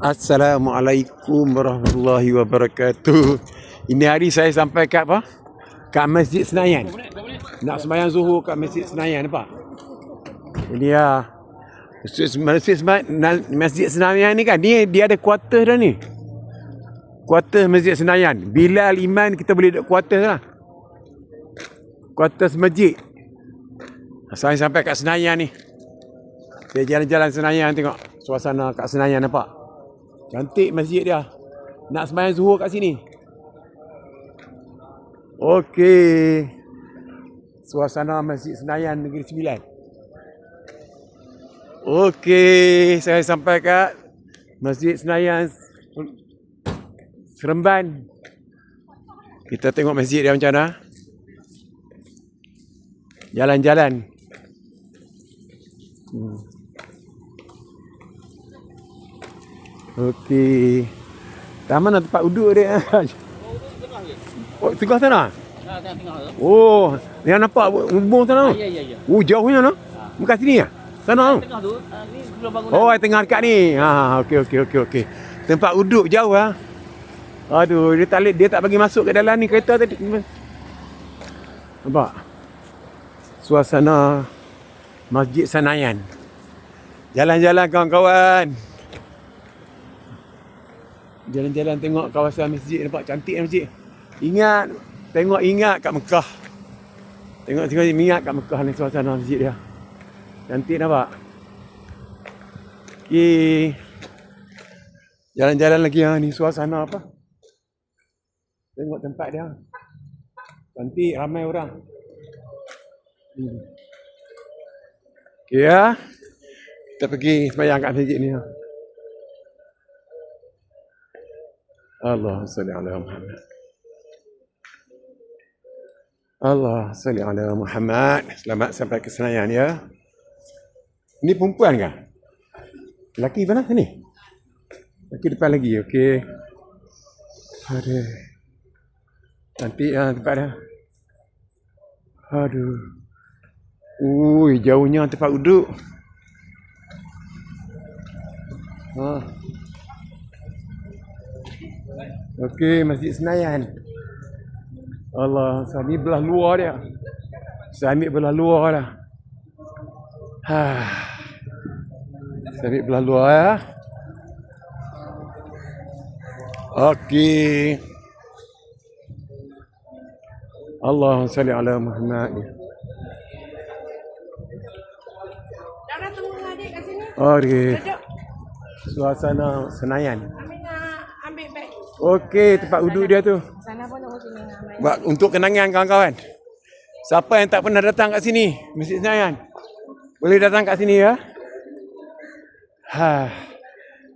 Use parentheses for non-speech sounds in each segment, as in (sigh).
Assalamualaikum warahmatullahi wabarakatuh. Ini hari saya sampai kat apa? Kat Masjid Senayan. Nak sembahyang Zuhur kat Masjid Senayan apa? Ini ya. Masjid, Masjid, Senayan ni kan dia dia ada kuarter dah ni. Kuarter Masjid Senayan. Bila Iman kita boleh duduk kuarter lah. Kuarter masjid. Saya sampai kat Senayan ni. Saya jalan-jalan Senayan tengok suasana kat Senayan nampak. Cantik masjid dia. Nak sembahyang zuhur kat sini. Okey. Suasana Masjid Senayan Negeri Sembilan. Okey, saya sampai kat Masjid Senayan Seremban. Kita tengok masjid dia macam mana. Jalan-jalan. Hmm. Okey. Taman ada tempat duduk dia. (laughs) Oh, tengah sana? Ha, tengah tengah tu. Oh, yang nampak bumbung sana. Ya ya ya. Oh, jauhnya no? Bukan sini ya? Sana. Tengah tu. ah, Ni sebelum bangunan. Oh, tengah dekat ni. Ha, okey okey okey okey. Tempat duduk jauh ah. Aduh, dia tak dia tak bagi masuk ke dalam ni kereta tadi. Nampak? Suasana Masjid Senayan. Jalan-jalan kawan-kawan. Jalan-jalan tengok kawasan masjid nampak cantik masjid. Ingat tengok ingat kat Mekah. Tengok tengok ingat kat Mekah ni suasana masjid dia. Cantik nampak? Okey. Jalan-jalan lagi ha ni suasana apa? Tengok tempat dia. Cantik ramai orang. Hmm. Okey ya. Kita pergi sembahyang kat masjid ni ha. Allah salli ala Muhammad. Allah salli ala Muhammad. Selamat sampai ke Senayan ya. Ini perempuan kah? Lelaki mana sini? Lelaki depan lagi, okey. Aduh. Cantik lah tempat dia. Aduh. Ui, jauhnya tempat duduk. Ha. Okey, Masjid Senayan. Allah, saya ni belah luar dia. Saya ambil belah luar dah. Ha. Saya ambil belah luar ya. Okey. Allah salli ala Muhammad. Okey. Suasana Senayan. Okey, tempat duduk dia tu. Sana pun sini nak main. Buat untuk kenangan kawan-kawan. Siapa yang tak pernah datang kat sini, Masjid Senayan, boleh datang kat sini ya. Ha.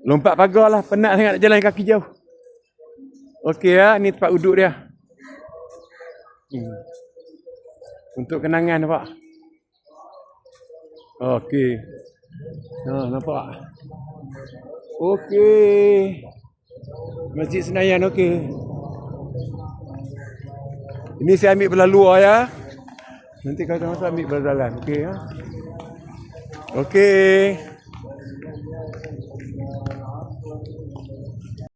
Lompat pagar lah, penat sangat nak jalan kaki jauh. Okey ya, ni tempat duduk dia. Hmm. Untuk kenangan nampak. Okey. Ha, nampak. Okey. Masjid Senayan okey. Ini saya ambil belah luar ya. Nanti kalau masa ambil belah dalam. Okey ya. Okey.